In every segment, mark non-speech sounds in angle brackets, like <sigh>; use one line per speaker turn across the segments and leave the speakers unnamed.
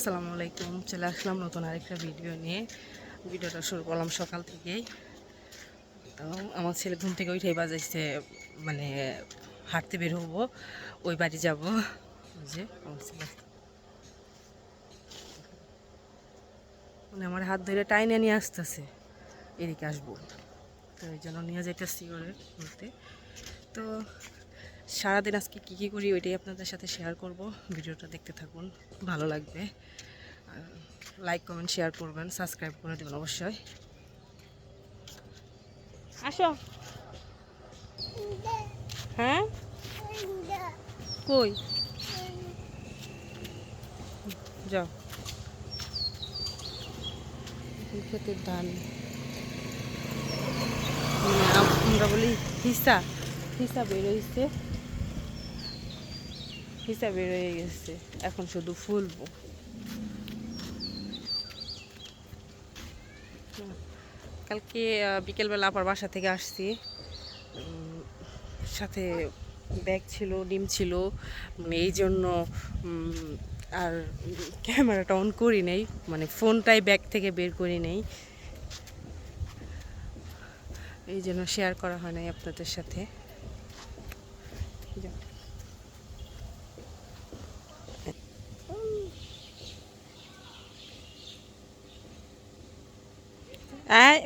আসসালামু আলাইকুম, চলে আসলাম নতুন আরেকটা ভিডিও নিয়ে। ভিডিওটা শুরু করলাম সকাল থেকেই। তো আমার ছেলে ঘুম থেকে উঠেই বাজাইছে মানে হাঁটতে বের হব, ওই বাড়ি যাব। ওই যে মানে আমার হাত ধরে টাইনে নিয়ে আসতেছে, এদিকে আসব। তো এই জন্য নিয়ে যাইতেছি করে ঘুরতে। তো সারাদিন আজকে কী কী করি ওইটাই আপনাদের সাথে শেয়ার করব। ভিডিওটা দেখতে থাকুন ভালো লাগবে। লাইক কমেন্ট শেয়ার করবেন সাবস্ক্রাইব করে দেবেন অবশ্যই। আসো। হ্যাঁ? কই? যাও। ক্ষেতের ধান মানে আমরা বলি হিসা। হিসা বেরোইছে হিসা রয়ে গেছে। এখন শুধু ফুলবো। কালকে বিকেলবেলা আবার বাসা থেকে আসছি। সাথে ব্যাগ ছিল, ডিম ছিল। মানে এই জন্য আর ক্যামেরাটা অন করি নেই। মানে ফোনটাই ব্যাগ থেকে বের করি নেই। এই জন্য শেয়ার করা হয় নাই আপনাদের সাথে।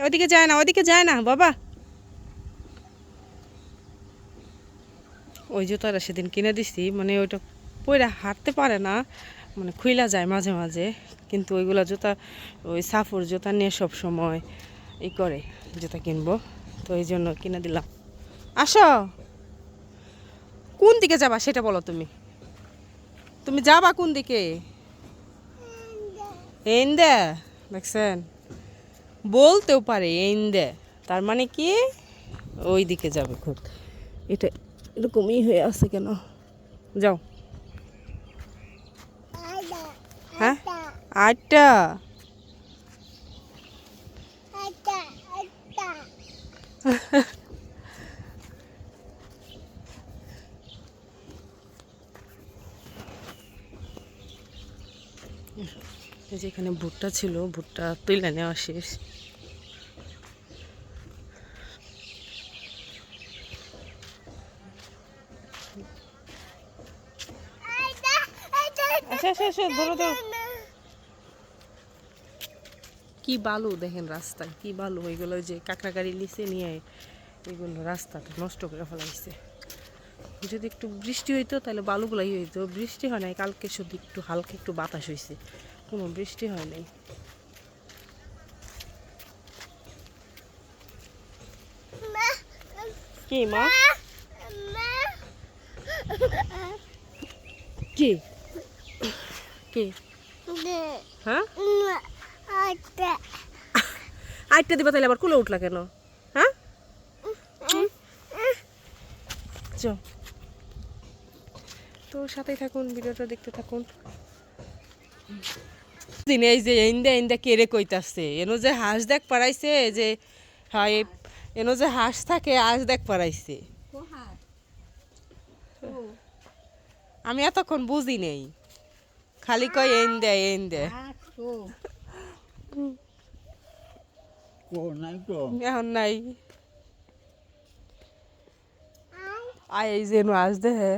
ওদিকে যায় না ওদিকে যায় না বাবা। ওই জুতাটা সেদিন কিনে দিছি মানে ওইটা পরে হাঁটতে পারে না মানে খুইলা যায় মাঝে মাঝে কিন্তু ওইগুলা জুতা ওই সাফর জুতা নিয়ে সব সময় ই করে জুতা কিনবো তো এই জন্য কিনে দিলাম। আসো। কোন দিকে যাবা সেটা বলো তুমি? তুমি যাবা কোন দিকে? এন্দে দেখছেন? বলতেও পারে এন্দে তার মানে কি? ওই দিকে যাবে খুব। এটা এরকমই হয়ে আছে কেন? যাও। হ্যাঁ? আটটা। যেখানে ভুট্টা ছিল, ভুট্টা তুলে নেওয়া শেষ। ধরো ধরো। কি বালু দেখেন রাস্তায় কি বালু এগুলো যে কাঁকড়া গাড়ি লিচে নিয়ে এগুলো রাস্তাটা নষ্ট করে ফেলাইছে। যদি একটু বৃষ্টি হইতো তাহলে বালুগুলাই হইতো। বৃষ্টি হয় নাই কালকে শুধু একটু হালকা একটু বাতাস হয়েছে কোনো বৃষ্টি হয় নাই। কি মা। কি? কি? হ্যাঁ? আটটা। দিবা তাহলে আবার কুলে উঠলা কেন? হ্যাঁ? চ তো সাথেই থাকুন ভিডিওটা দেখতে থাকুন। দিন এই যে ইন্দা ইন্দা কেড়ে কইতাছে? এনো যে হাঁস দেখ পারাইছে যে হয় এনো যে হাঁস থাকে হাঁস দেখ পারাইছে আমি এতক্ষণ বুঝি নেই। খালি কয় এন দে এন দে।
নাই তো?
এখন নাই। আয় এই যে নো হাঁস দেহে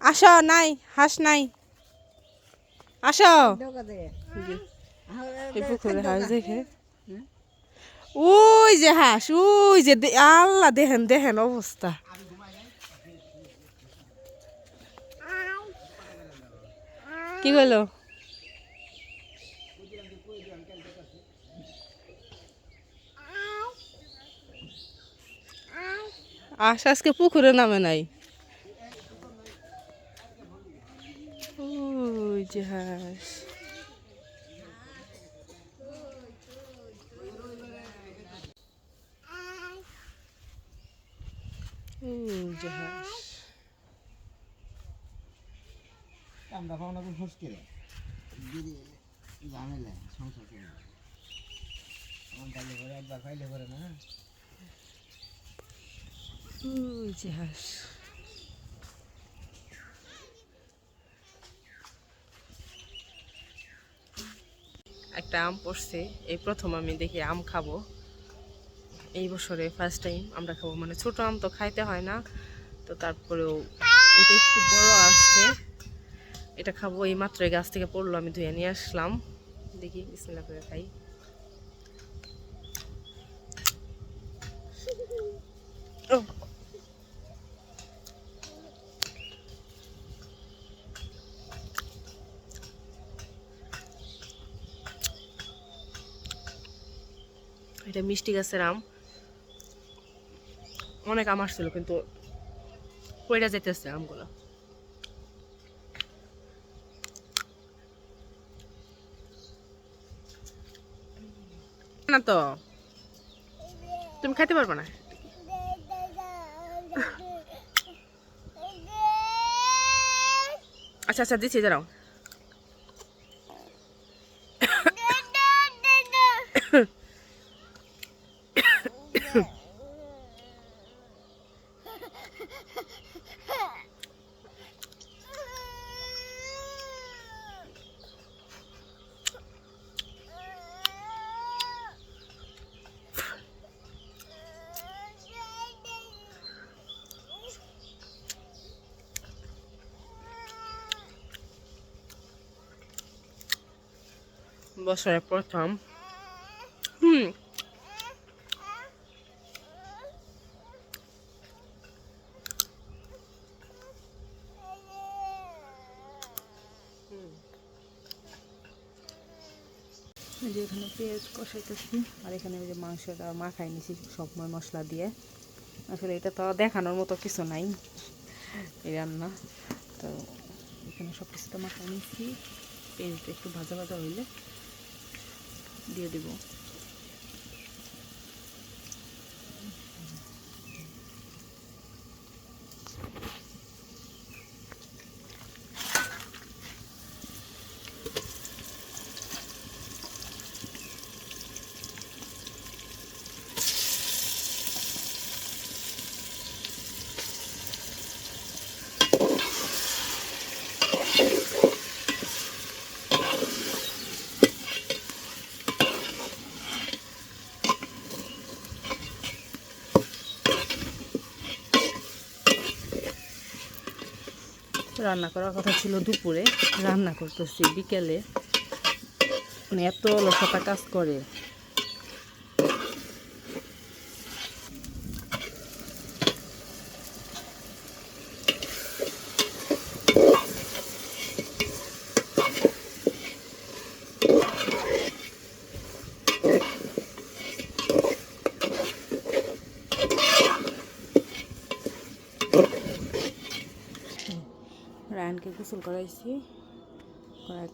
আসো নাই হাঁস নাই। আসো। এই পুকুরে হাঁস দেখে। ওই যে হাঁস ওই যে দে- আল্লাহ দেখেন দেখেন অবস্থা। কি হলো? আশ আজকে পুকুরে নামে নাই। ওই যে
করে? দিদি সংসার করে। আমার করে একবার খাইলে করে না?
একটা আম পড়ছে, এই প্রথম আমি দেখি আম খাব। এই বছরে ফার্স্ট টাইম আমরা খাব। মানে ছোট আম তো খাইতে হয় না, তো তারপরেও এটা একটু বড় আসছে। এটা খাব, এই মাত্র গাছ থেকে পড়ল, আমি ধুয়ে নিয়ে আসলাম। দেখি, বিসমিল্লাহ করে খাই। এটা মিষ্টি গাছের আম। অনেক আম আসছিল, কিন্তু কইরা যেতেছে আমগুলো। না তো? তুমি খাইতে পারবে না? <laughs> আচ্ছা আচ্ছা দিচ্ছি দাঁড়াও। বছরের প্রথম। হুম।
যে এখানে পেঁয়াজ কষাইতেছি আর এখানে ওই যে মাংসটা মাখাই নিছি সব ময় মশলা দিয়ে। আসলে এটা তো দেখানোর মতো কিছু নাই এই রান্না। তো এখানে সব কিছু তো মাখাই নিছি পেঁয়াজটা একটু ভাজা ভাজা হইলে দিয়ে দিব। রান্না করার কথা ছিল দুপুরে রান্না করতেছি। বিকেলে মানে এত অলসতা কাজ করে। রায়নকে গোসল করাইছি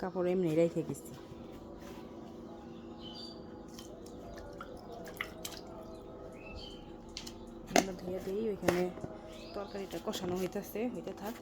কাপড় এমনি রেখে গেছি। ধুয়ে দিই, ওইখানে তরকারিটা কষানো হইতেছে, হইতে থাক।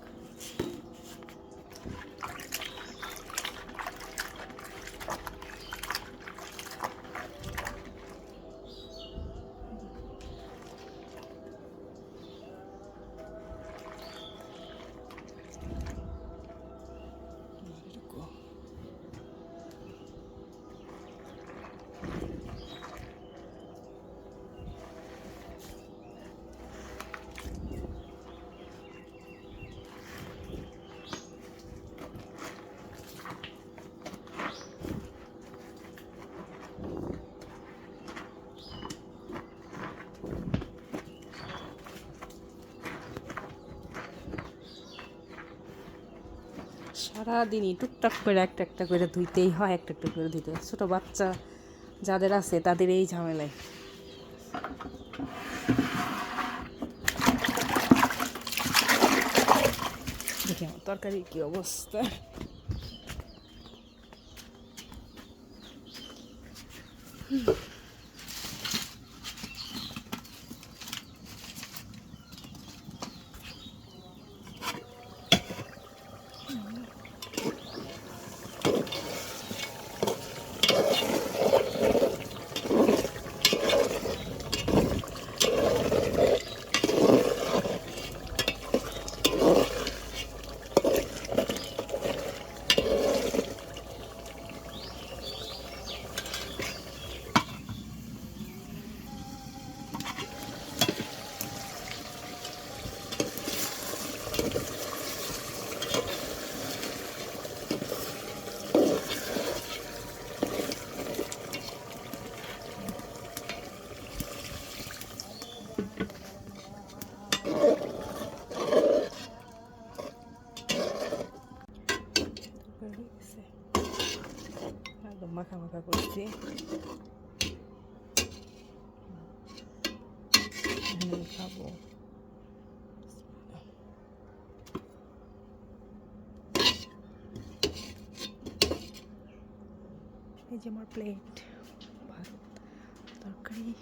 সারাদিনই টুকটাক করে একটা একটা করে ধুইতেই হয়, একটা একটা করে ধুইতে হয়। ছোটো বাচ্চা যাদের আছে তাদের এই ঝামেলায়। দেখি আমার তরকারির কী অবস্থা। হুম নিছি মাখা করছি। খাব। এই যে আমার প্লেট ভাত তরকারি।